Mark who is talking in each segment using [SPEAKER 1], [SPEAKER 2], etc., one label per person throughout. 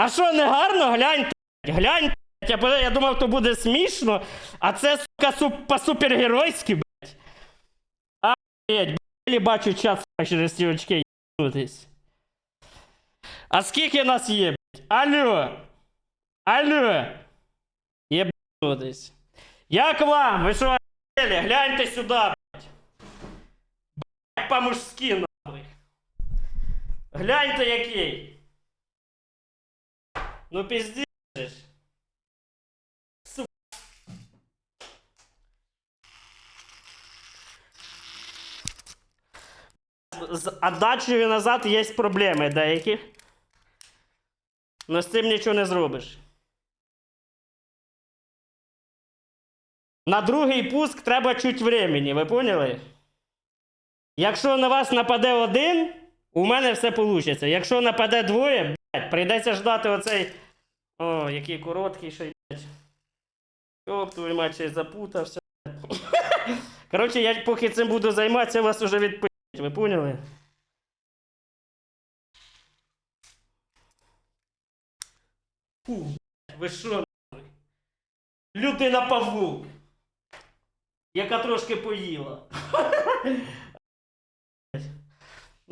[SPEAKER 1] А що, не гарно? Гляньте, гляньте. Я, думав, то буде смішно, а це, сука, суп, по-супергеройськи, блядь. А, блядь, блядь, бачу сука, через ці очки їбнутись. А скільки нас є, блядь? Алло! Алло! Єбнутись. Як вам? Ви що, охуєли? Гляньте сюди, блядь. Блядь, по-мужськи, нахуй. Гляньте який. Ну пиздиш. Сука. З отдачею назад є проблеми деякі. Но з цим нічого не зробиш. На другий пуск треба чуть времени, ви поняли? Якщо на вас нападе один, у мене все вийде. Якщо нападе двоє, прийдеться ждати оцей. О, який короткий ще, блядь. Оп, твою мать, ще запутався. Коротше, я поки цим буду займатися, вас уже відпить. Ви поняли? Фу, блядь, ви що? нахуй? Людина павук. Яка трошки поїла.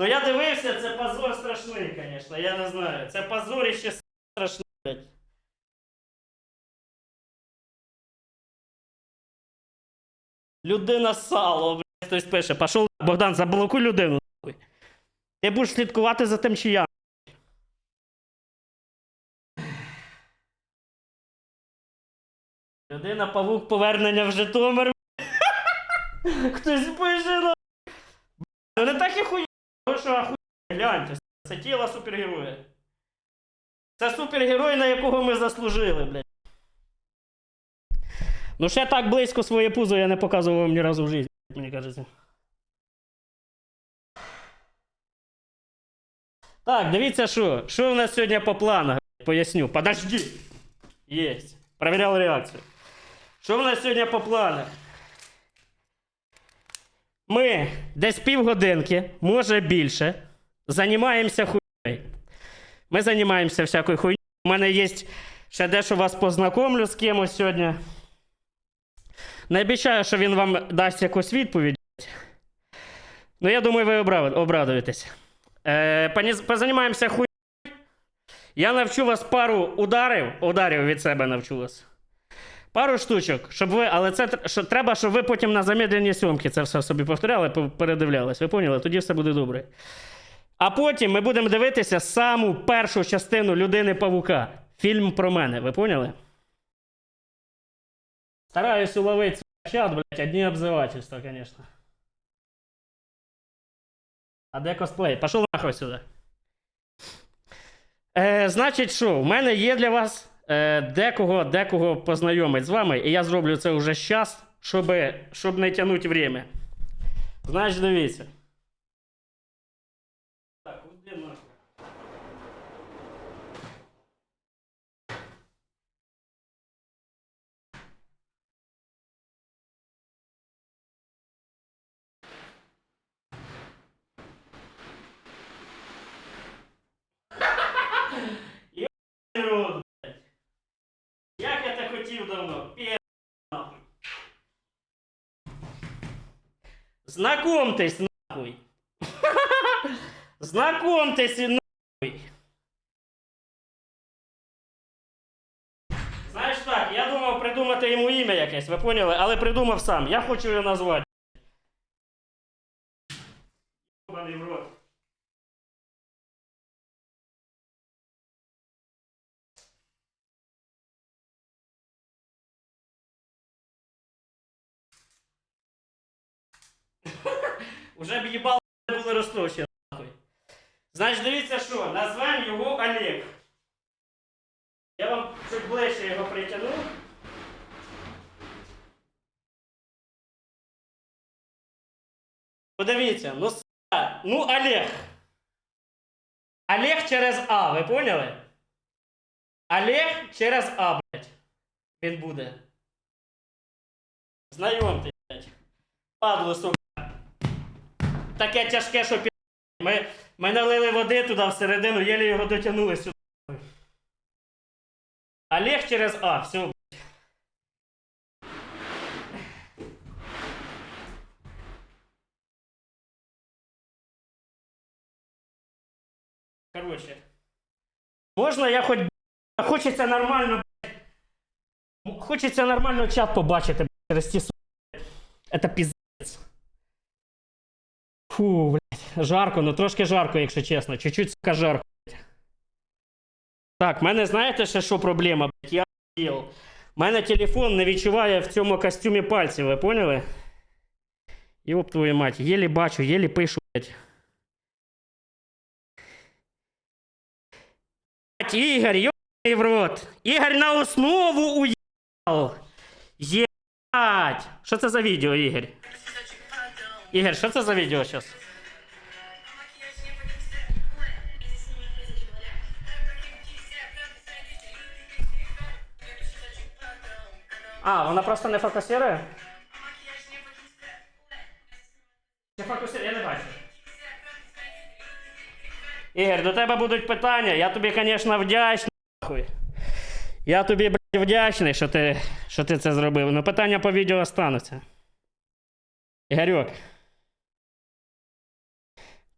[SPEAKER 1] Ну я дивився, це позор страшний, звісно, я не знаю. Це позорище страшне. блядь. Людина сало, блядь, хтось пише. Пішов, Богдан, заблокуй людину. Ти будеш слідкувати за тим, чи я. Людина павук повернення в Житомир. Хтось пише, ну. Ну не так і хуй. Ну що ахуй, гляньте, це тіло супергероя. Це супергерой, на якого ми заслужили, блядь. Ну ще так близько своє пузо я не показував вам ні разу в житті, мені кажеться. Так, дивіться, що. Що в нас сьогодні по планах? Поясню. Подожди. Єсть. Проверял реакцію. Що в нас сьогодні по планах? Ми десь півгодинки, може більше, займаємося хуйнею. Ми займаємося всякою хуйнею. У мене є ще дещо вас познайомлю з кимось сьогодні. Не обіцяю, що він вам дасть якусь відповідь. Ну, я думаю, ви обрадуєтесь. Е, позанімаємося хуйнею. Я навчу вас пару ударів, ударів від себе навчу вас. Пару штучок, щоб ви, але це що, треба, щоб ви потім на замедлені сьомки це все собі повторяли, передивлялись. Ви поняли? Тоді все буде добре. А потім ми будемо дивитися саму першу частину людини Павука. Фільм про мене. Ви поняли? Стараюсь уловити чат, блядь, одні обзивательства, звісно. А де косплей? Пішов нахуй сюди. Е, значить, що, в мене є для вас декого, декого познайомить з вами, і я зроблю це вже зараз, щоб, щоб не тягнути время. Значить, дивіться. Так, де нахуй? Рот, блядь. Як я так хотів давно? Пі... нахуй. Знакомтесь, нахуй. Знакомтесь, нахуй. Знаєш так, я думав придумати йому ім'я якесь, ви поняли? Але придумав сам. Я хочу його назвати. Йобаний в рот. Уже б їбало були розтрощені. Значить, дивіться що, назвемо його Олег. Я вам чуть ближче його притягну. Подивіться, ну ну Олег. Олег через А, ви поняли? Олег через А, блядь. Він буде. Знайомтесь, блядь. Падло, сука. Таке тяжке, що пі... Ми, ми налили води туди всередину, єлі його дотягнули сюди. Олег через А, все. Короче. Можна я хоч хочеться нормально, хочеться нормально чат побачити через ті су- Это піздець. Фу, блядь, жарко, ну трошки жарко, якщо чесно. Чуть-чуть, сука, жарко, блядь. Так, в мене знаєте ще що проблема, блядь? Я. У мене телефон не відчуває в цьому костюмі пальців, ви поняли? Йоп твою мать, єлі бачу, єлі пишу. Блядь, Ігор, йобаний в рот. Ігор на основу уїбав. Єбать. Що це за відео, Ігор? Ігор, що це за відео зараз? А, вона просто не фокусує? Не фокусує, я не бачу. Ігор, до тебе будуть питання. Я тобі, звісно, вдячний. Я тобі, блядь, вдячний, що ти, що ти це зробив. Ну питання по відео остануться. Ігорьок.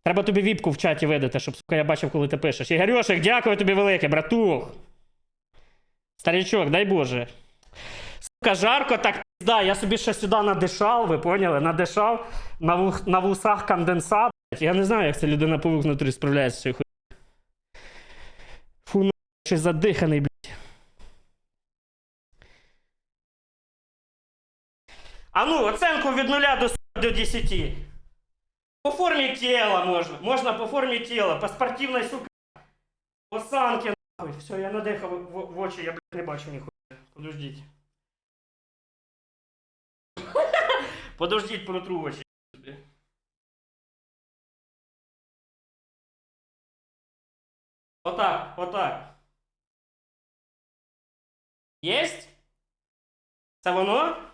[SPEAKER 1] Треба тобі віпку в чаті видати, щоб сука, я бачив, коли ти пишеш. Ігорьошик, дякую тобі велике, братух. Старічок, дай Боже. Сука, жарко, так пізда. Я собі ще сюди надишав, ви поняли? Надишав на, вух, на вусах конденсат. Я не знаю, як ця людина по вух внутрі справляється з цією хуйнею. Фу, ну, щось задиханий, блядь. А ну, оценку від 0 до, с- до 10. По формі тіла можна. Можна по формі тіла, по спортивній, сука. Осанки, нахуй. Все, я надихав в, в очі, я, блядь, не бачу ніхуя. Подождіть. Подождіть, протру очі собі. Отак, отак. Єсть? Це воно?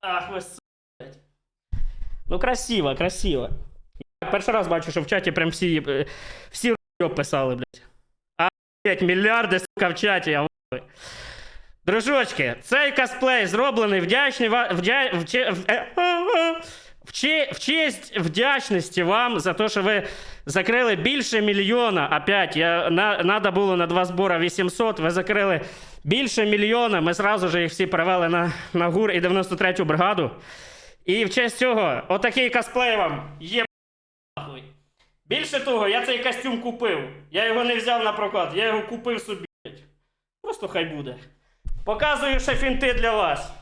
[SPEAKER 1] Ах, ви. Ну, красиво, красиво. Я перший раз бачу, що в чаті прям всі, е, всі писали, блядь. А, блядь, мільярди, сука, в чаті, я. Дружочки, цей косплей зроблений вдячний ва... вдя... в... в... е, а, а. В, че- в честь вдячності вам за те, що ви закрили більше мільйона. Опять, я, на, надо було на два збори 800, ви закрили більше мільйона. Ми зразу ж їх всі перевели на, на ГУР і 93-ю бригаду. І в честь цього, отакий косплей вам є. Більше того, я цей костюм купив. Я його не взяв на прокат, я його купив собі. Просто хай буде. Показую ще фінти для вас.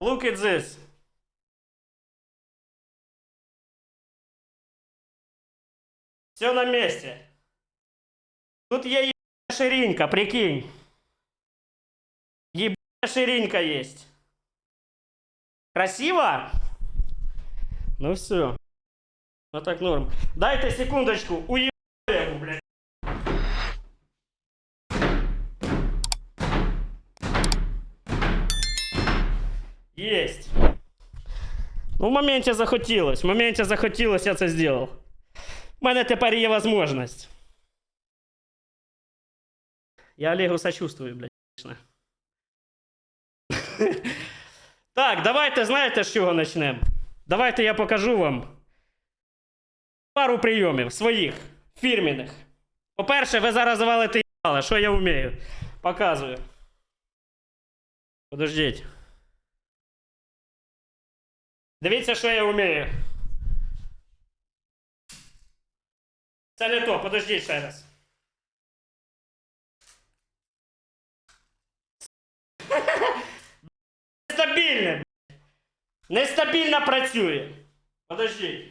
[SPEAKER 1] Look at this. Все на месте. Тут є ширинка, прикинь. Ебаная ширинка есть. Красиво? Ну все. Ну так норм. Дайте секундочку. Уебаю его, блядь. Есть. Ну, в моменте захотілось. В моменте захотілось, я це зробив. У мене тепер є можливість. Я Олегу сочувствую, блядь. конечно. Так, давайте, знаєте, з чого почнемо? Давайте я покажу вам пару прийомів своїх, фірменних. По-перше, ви зараз завалите їбало, що я вмію. Показую. Подождіть. Дивіться, що я вмію. Це не то, подождіть ще раз. Нестабільне. Нестабільно працює. Подождіть.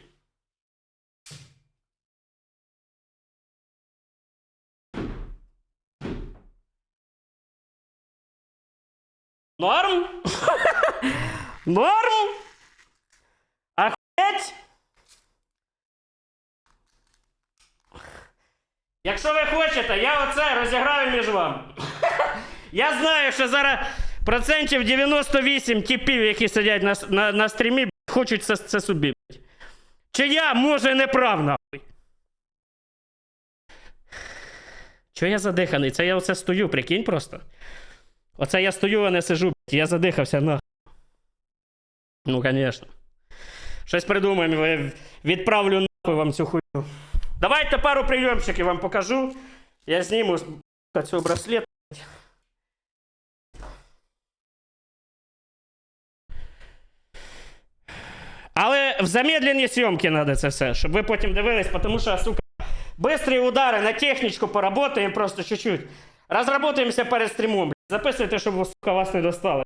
[SPEAKER 1] Норм? Норм? Охуєть? Якщо ви хочете, я оце розіграю між вами. Я знаю, що зараз процентів 98 типів, які сидять на, на, на стрімі, хочуть це, це собі. Чи я, може, не прав, нахуй? Чого я задиханий? Це я оце стою, прикинь просто. Оце я стою, а не сижу, б**. я задихався, нахуй. Ну, звісно. Щось придумаємо, я відправлю нахуй вам цю хуйню. Давайте пару прийомчиків вам покажу. Я зніму цього браслет. Але в замедленні зйомки треба це все, щоб ви потім дивились, тому що, сука, бистрі удари на технічку поработаємо просто чуть-чуть. Розработаємося перед стрімом. Записуйте, щоб сука, вас не достали.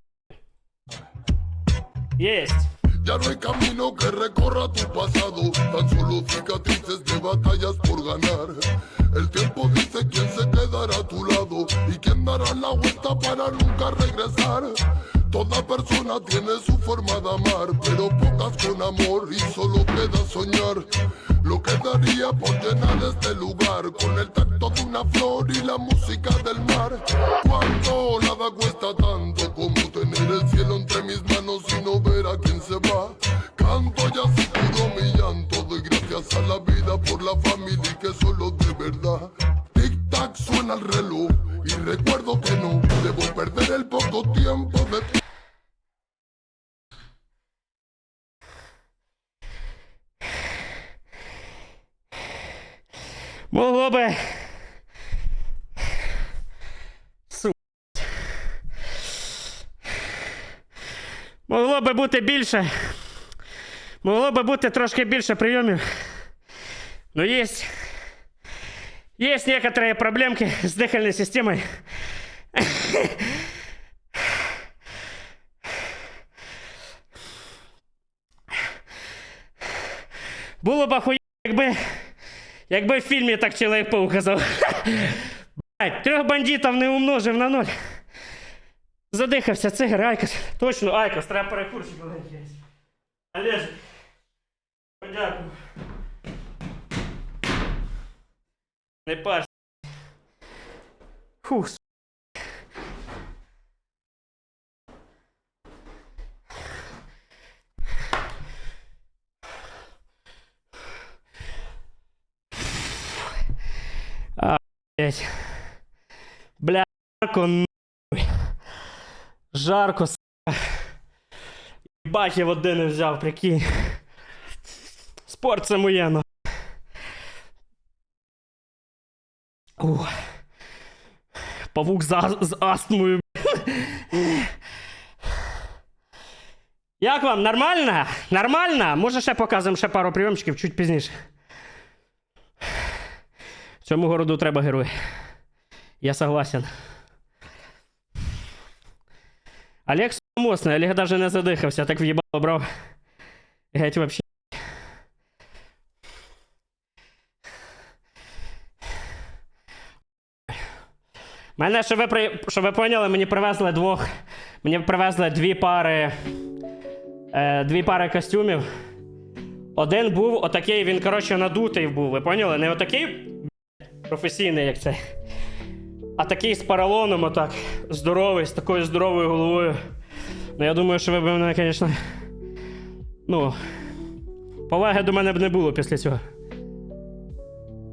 [SPEAKER 1] Єсть.
[SPEAKER 2] Ya no hay camino que recorra tu pasado, tan solo cicatrices de batallas por ganar. El tiempo dice quién se quedará a tu lado y quién dará la vuelta para nunca regresar. Toda persona tiene su forma de amar, pero pocas con amor y solo queda soñar. Lo que daría por llenar este lugar con el tacto de una flor y la música del mar. Cuánto nada cuesta tanto como tener el cielo entre mis manos y no ver a quién se va. Canto y así curo mi llanto, doy gracias a la vida por la familia y que solo de verdad. Tic tac suena el reloj recuerdo que no debo perder el poco tiempo de
[SPEAKER 1] Могло би. Су. Могло би бути більше. Могло би бути трошки більше прийомів. Но есть. Есть некоторые проблемки с дыхательной системой. Було б охуєнно, якби Якби в фільмі так чоловік показав. Блять, трьох бандитів не умножив на ноль. Задихався, цигар, Айкос. Точно, Айкос, треба перекурсик маленький. Олеж. Подякую. Не парся. Фух, с- Блять. Бля, жарко, нахуй. Жарко, сука. Бать, я води не взяв, прикинь. Спорт це моє, ну. Ух. Павук з, з астмою. Як вам? Нормально? Нормально? Може ще показуємо ще пару прийомчиків чуть пізніше. Цьому городу треба герой. Я согласен. Олег мощний, Олег даже не задихався, так в'їбало брав. Геть вообще. Мене, щоб ви, при... щоб ви поняли, мені привезли двох. Мені привезли дві пари. Е, дві пари костюмів. Один був отакий, він, коротше, надутий був, ви поняли? Не отакий професійний, як цей. А такий з паралоном, отак, здоровий, з такою здоровою головою. Ну, я думаю, що ви б мене, звісно. Ну. Поваги до мене б не було після цього.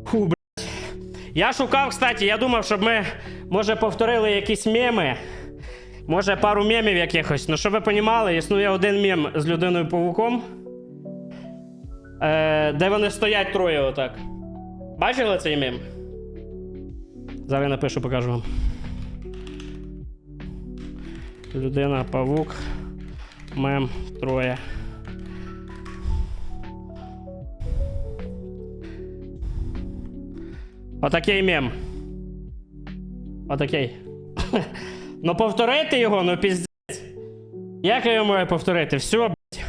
[SPEAKER 1] Фу, блядь. Я шукав, кстати, я думав, щоб ми, може, повторили якісь меми. Може, пару мемів якихось. Ну, щоб ви понімали, існує один мем з людиною павуком. Е, де вони стоять троє отак. Бачили цей мем? Зараз я напишу, покажу вам. Людина, павук, мем, троє. Отакий мем. Отакий. ну повторити його, ну піздець. Як я його маю повторити? Все, блядь.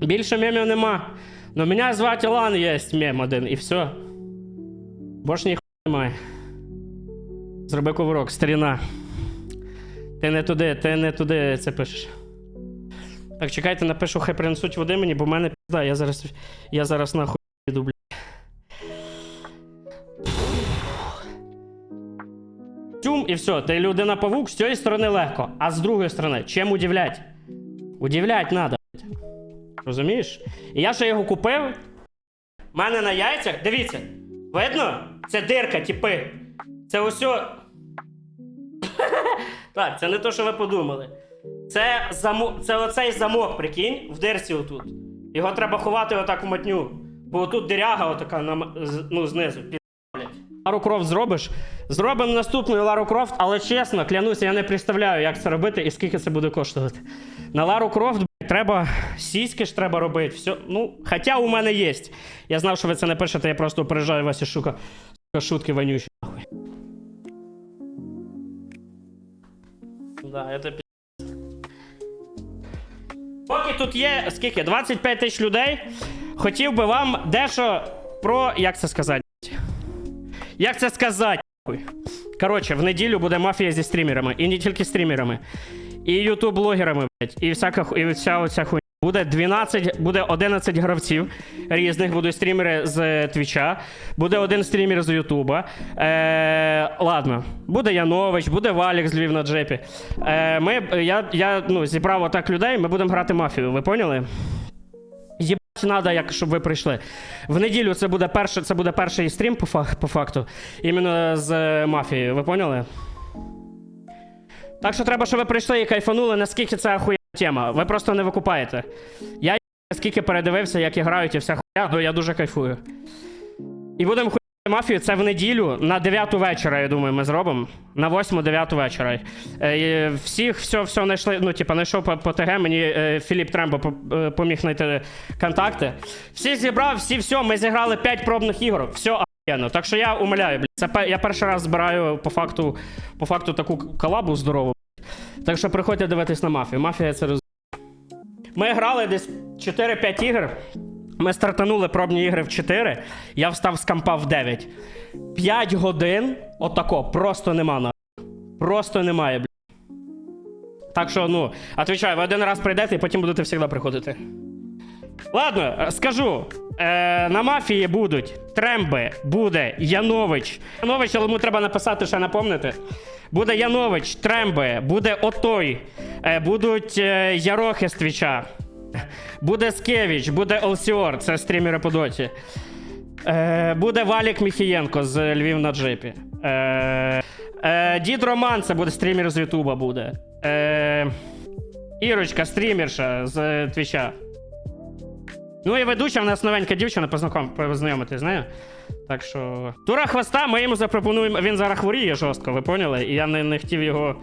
[SPEAKER 1] Більше мемів нема. Ну, мене звати Лан, є мем один, і все. Більше ніхуя немає. Зроби коврок, старіна. Ти не туди, ти не туди це пишеш. Так, чекайте, напишу, хай принесуть води мені, бо в мене пізда, я зараз. Я зараз нахуй йду, блядь. Тюм і все, ти людина павук з цієї сторони легко, а з другої сторони, чим удивлять? Удивлять надо. Розумієш? І я ще його купив. У мене на яйцях, дивіться, видно? Це дирка, типи. Це усьо. так, це не то, що ви подумали. Це, замо... це оцей замок, прикинь, в дирці отут. Його треба ховати отак в матню. Бо отут диряга отака ну, знизу. Лару Крофт зробиш? Зробимо наступну Лару Крофт, але чесно, клянуся, я не представляю, як це робити і скільки це буде коштувати. На Лару Крофт треба сіськи ж треба робити. Все, ну, хоча у мене є. Я знав, що ви це не пишете, я просто опережаю вас і шука. Шутки вонючі. Да, это Поки тут є скільки? 25 тисяч людей. Хотів би вам дещо про. Як це сказати? Як це сказати? Коротше, в неділю буде мафія зі стрімерами. І не тільки стрімерами. І ютуб-блогерами, блядь. І всяка і вся оця хуйня. Буде 12, буде 11 гравців різних, будуть стрімери з Твіча, буде один стрімер з Ютуба. Е, ладно, буде Янович, буде Валік з Львів на джепі. Е, ми, я, я ну, зібрав отак людей, ми будемо грати мафію, ви поняли? Надо, як, щоб ви прийшли. В неділю це буде, перше, це буде перший стрім по, фак, по факту. Іменно з е, мафією, ви поняли? Так що треба, щоб ви прийшли і кайфанули, наскільки це хуя тема. Ви просто не викупаєте. Я скільки передивився, як і грають і вся хуя, ну я дуже кайфую. І будемо мафію, це в неділю на 9 вечора, я думаю, ми зробимо. На 8-9 вечора. Е, всіх все, все знайшли. Ну, типа, знайшов по, по ТГ, мені е, Філіп Трембо е, поміг знайти контакти. Всі зібрав, всі все, ми зіграли 5 пробних ігор. Все охуєнно. Так що я умоляю, блядь. Це я перший раз збираю по факту, по факту таку колабу здорову. Так що приходьте дивитись на мафію. Мафія це роз... Ми грали десь 4-5 ігор. Ми стартанули пробні ігри в 4. Я встав з компа в 9. 5 годин отако, просто нема на. Просто немає, бля. Так що, ну, отвечаю, ви один раз прийдете і потім будете завжди приходити. Ладно, е, скажу. Е, на мафії будуть Тремби, буде Янович. Янович, але йому треба написати, ще напомнити. Буде Янович, Тремби, буде Отой, е, будуть е, Ярохи з Твіча. Буде Скевіч, буде Олсіор, це стрімери по доті. Е, буде Валік Міхієнко з Львів на джипі. Е, е, Дід Роман, це буде стрімер з Ютуба буде. Е, Ірочка, стрімерша з Твіча. Ну і ведуча в нас новенька дівчина, познайомитись, знаю. Так що. Тура хвоста, ми йому запропонуємо. Він зараз хворіє жорстко, ви поняли? І я не, не хотів його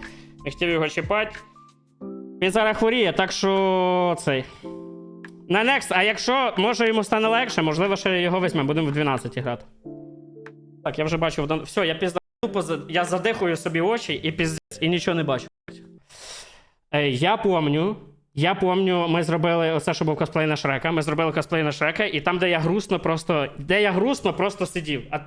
[SPEAKER 1] не хотів його чіпати. Він зараз хворіє, так що цей. На next, а якщо може йому стане легше, можливо, ще його візьмемо, будемо в 12 грати. Так, я вже бачу. Все, я пізда тупо я задихую собі очі і піздець, і нічого не бачу. Е, я помню, я помню, ми зробили оце, що був косплей на Шрека. Ми зробили косплей на Шрека, і там, де я грустно просто. Де я грустно просто сидів. От.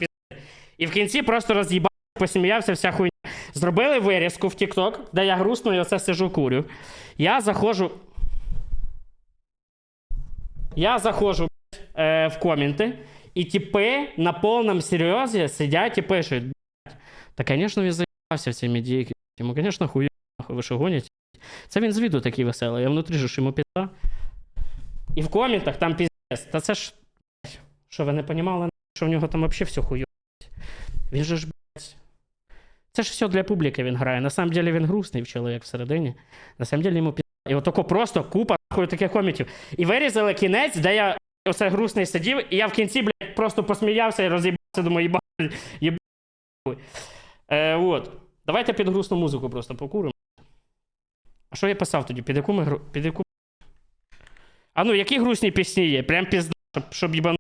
[SPEAKER 1] І в кінці просто роз'їбав, посміявся, вся хуйня. Зробили вирізку в TikTok, де я грустно і оце сижу курю. Я заходжу. Я заходжу е, в коменти, і типи на повному серйозі сидять і пишуть. «Блядь, Та, звісно, він заїбався в цій медійки. Йому, звісно, хуй, ви що гонять? Це він з віду такий веселий, я внутрі ж йому пізда. І в коментах там піздець. Та це ж. Що ви не понімали, що в нього там взагалі все хуйо. Він же ж, блядь. Це ж все для публіки він грає. На самом деле він грустний чоловік всередині. На самом деле йому пізда. І отако просто купа нахуй таких коментів. І вирізали кінець, де я оце грустний сидів, і я в кінці, блядь, просто посміявся і роз'їбався, думаю, їба, їба. Е, от. Давайте під грустну музику просто покуримо. А що я писав тоді? Під яку ми гру... Під яку... А ну, які грустні пісні є? Прям пізда, щоб, щоб їбану.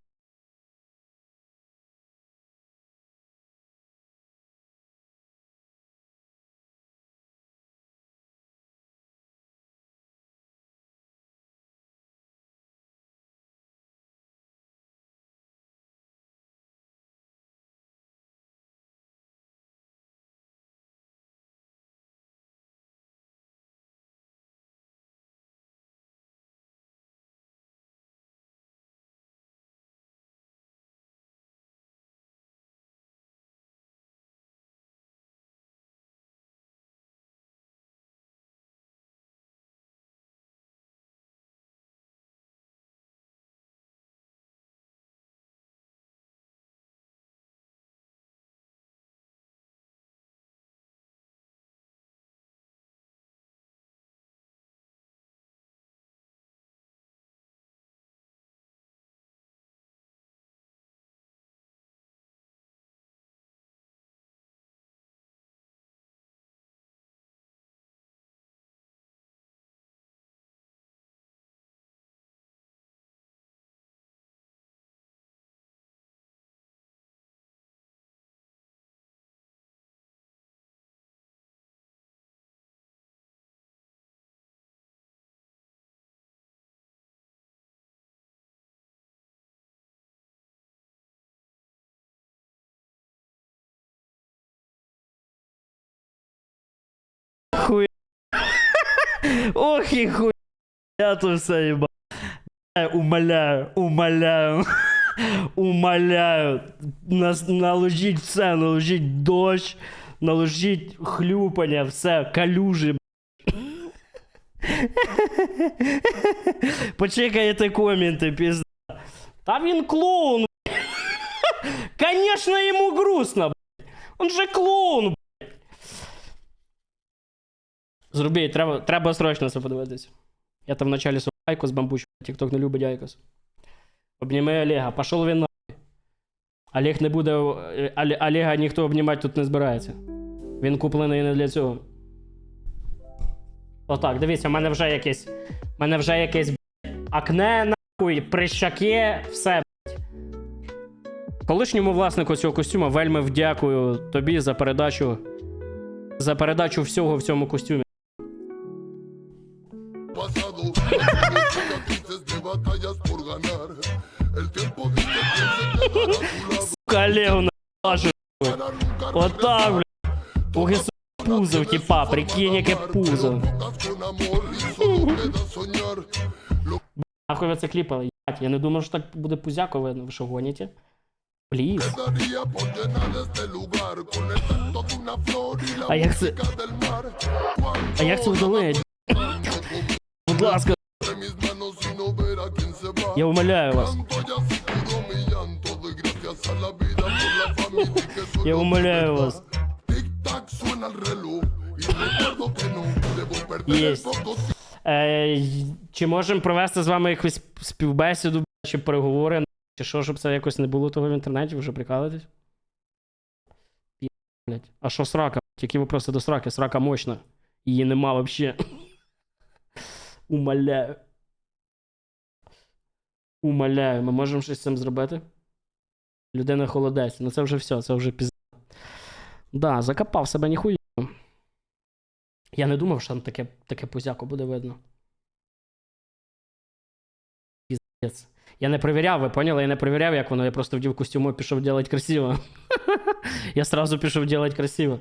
[SPEAKER 1] Хуй. Ох і хуй. Я то все їба. Е, Умоляю, умоляю. Умоляю. Нас наложіть все, наложіть дощ, наложіть хлюпання, все, калюжі. Почекайте коменти, пізда. Та він клоун. Конечно, ему грустно. блядь. Он же клоун. Зробіть, треба, треба срочно це подивитися. Я там вначалі Айкос бамбучу, тікток не любить Айкос. Обніми Олега, пішов він нахуй. Олег не буде. е, Олега ніхто обнімати тут не збирається. Він куплений не для цього. Отак, дивіться, в мене вже якесь. В мене вже якесь акне, нахуй, прищаки, все. Колишньому власнику цього костюма вельми вдякую тобі за передачу. За передачу всього в цьому костюмі.
[SPEAKER 2] Batallas por ganar El tiempo dice quién se quedará a tu lado
[SPEAKER 1] Сука, Олегу нахуй.
[SPEAKER 2] Para nunca
[SPEAKER 1] Отак, блядь. Уги пузо, типа, прикинь, яке пузо.
[SPEAKER 2] Pocas con amor y solo queda soñar Lo
[SPEAKER 1] Нахуй ви це кліпали, єбать. Я не думав, що так буде пузяко видно. Ви що гоніте? Пліз.
[SPEAKER 2] daría por llenar este lugar Con el canto de una flor y la
[SPEAKER 1] А як це.
[SPEAKER 2] música del mar Cuando
[SPEAKER 1] А як це удалить? Будь ласка,
[SPEAKER 2] de mis manos
[SPEAKER 1] я умоляю вас. Я умоляю вас. Есть. Е, чи можемо провести з вами якусь співбесіду, чи переговори, чи що, щоб це якось не було того в інтернеті, вже Блядь. А що срака? Які вопроси до сраки? Срака мощна. Її нема вообще. Умоляю. Умоляю, ми можемо щось з цим зробити? Людина холодець. Ну це вже все, це вже пізда. Да, закопав себе ніхуя. Я не думав, що там таке, таке пузяко буде видно. Піздець. Я не перевіряв, ви поняли? Я не перевіряв, як воно. Я просто вдів костюм і пішов робити красиво. Я сразу пішов робити красиво.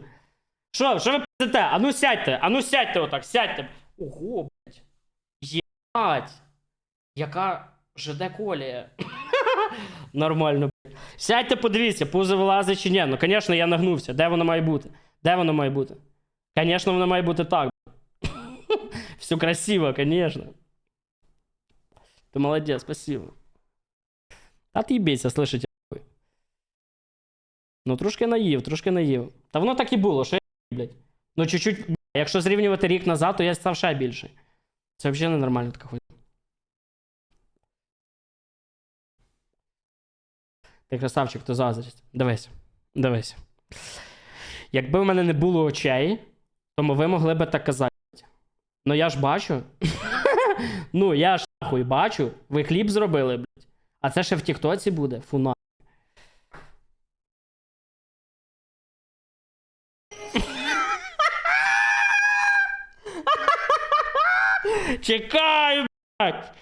[SPEAKER 1] Що, що ви пиздите? А ну сядьте, а ну сядьте отак, сядьте. Ого, блядь. Єбать. Яка ЖД колія. Нормально. Сядьте, подивіться, пузо вилазить чи ні. Ну, звісно, я нагнувся. Де воно має бути? Де воно має бути? Конечно, воно має бути так. Все красиво, конечно. Ты молодец, спасибо. А ти бійся, слышите. Ну, трошки наїв, трошки наїв. Та воно так і було, що я, блядь. Ну, чуть-чуть, якщо зрівнювати рік назад, то я став ще більший. Це взагалі ненормально така хуйня. Ти красавчик, то заздрість. Дивись. Дивись. Якби в мене не було очей, то ви могли би так казати. Ну я ж бачу. ну, я ж нахуй бачу. Ви кліп зробили, блядь. А це ще в Тіктоці буде. Фуна. Чекай, блядь.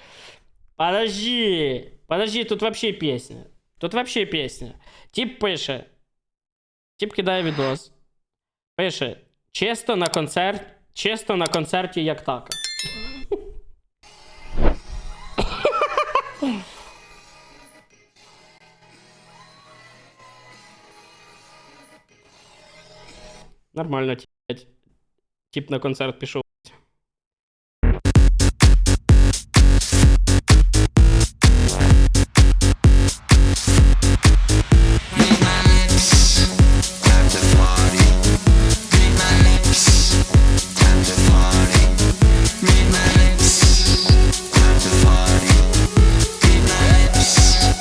[SPEAKER 1] Подожди. Подожди, тут вообще песня. Тут вообще песня. Тип пише. Тип кидає відос. Пише: чисто на концерт, чисто на концерті як така. Нормально. Тип на концерт пішов.